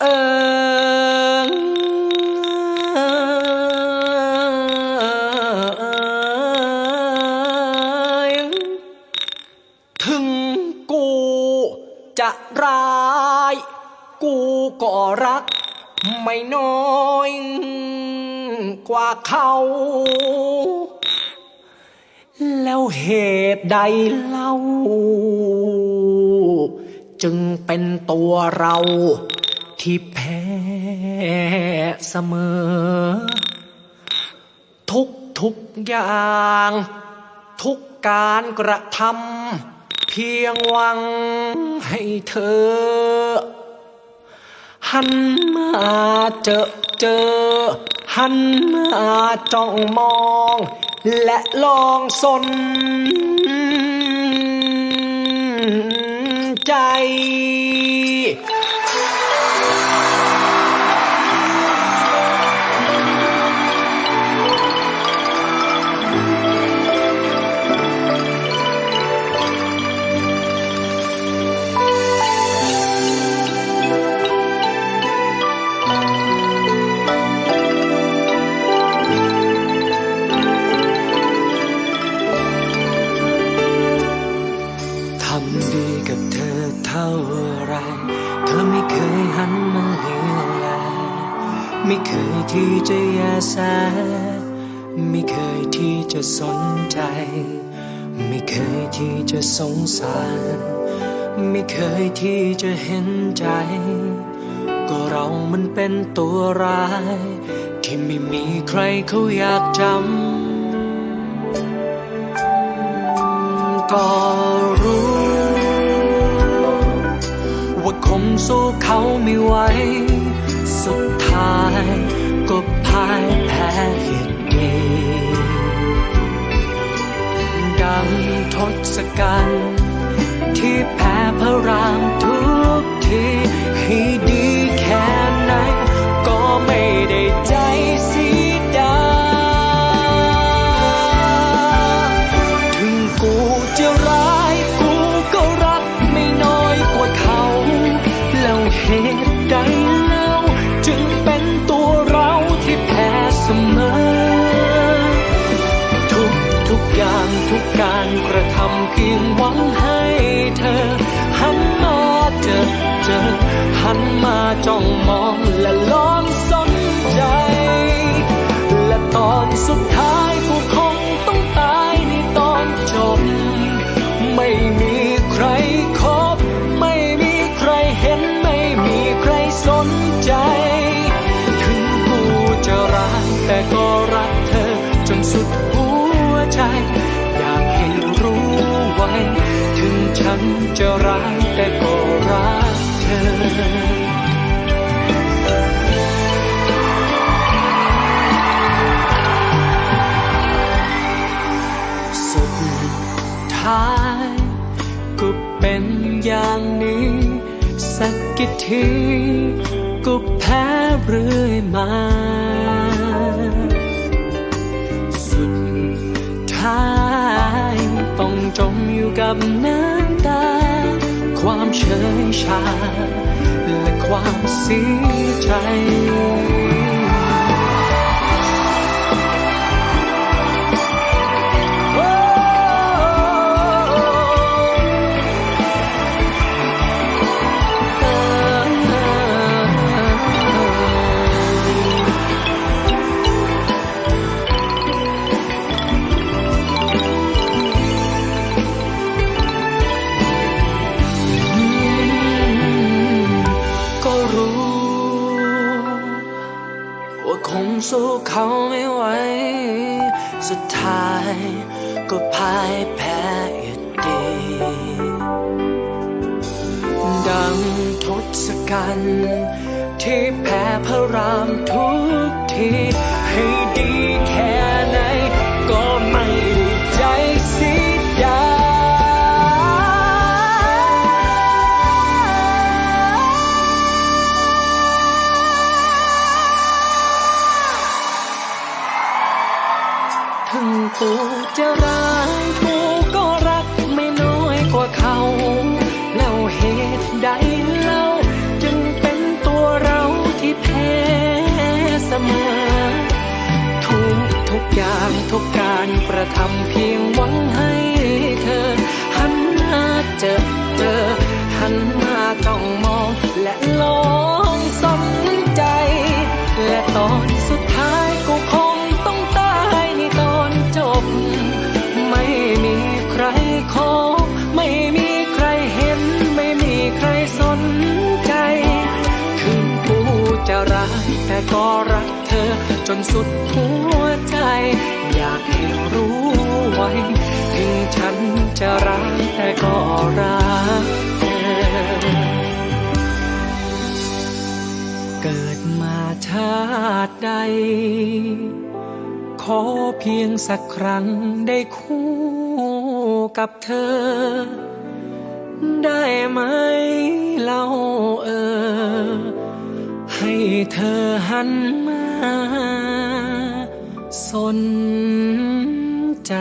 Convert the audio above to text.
เออถึงกูจะร้าย กูก็รัก ไม่น้อยกว่าเขา แล้วเหตุใดเล่า จึงเป็นตัวเรา ที่แพ้เสมอ ทุกทุกอย่าง ทุกการกระทำเพียงหวังให้เธอ หันมาเจอเจอ หันมาจ้องมอง และลองสนใจ ท่าไร เธอไม่เคยหันมาเลียวแลไม่เคยที่จะแยแสไม่เคยที่จะสนใจ ไม่เคยที่จะสงสาร ไม่เคยที่จะเห็นใจ ก็เรามันเป็นตัวร้าย ที่ไม่มีใครเขาอยากจำก็รู้ คงสู้เขาไม่ไหว สุดท้ายก็พ่ายแพ้เหตุดีดังทศกัณฐ์ที่แพ้พระรามทุกทีให้ ทำเพียงหวังให้เธอ หันมาเจอเจอ หันมาจ้องมองและลองสนใจ และตอนสุดท้ายกูคงต้องตายในตอนจบ ไม่มีใครคบ ไม่มีใครเห็น ไม่มีใครสนใจ ถึงกูจะรักแต่ก็รักเธอจนสุดหัวใจ นจะรักแต่ก็รักเธอสุดท้ายก็เป็นอย่างนี้ สักกี่ทีก็แพ้เรื่อยมา สุดท้ายต้องจมอยู่กับน้ำ ตา ความเฉยชา และความเสียใจ สู้เขาไม่ไหว สุดท้ายก็พ่ายแพ้อยู่ดีดังทศกัณฐ์ที่แพ้พระรามทุกที การกระทำเพียงว่า ก็รักเธอจนสุดหัวใจ อยากให้รู้ไว้ ถึงฉันจะรักแต่ก็รักเธอเกิดมาชาติใด ขอเพียงสักครั้งได้คู่กับเธอ ได้ไหม เธอหันมา สนใจ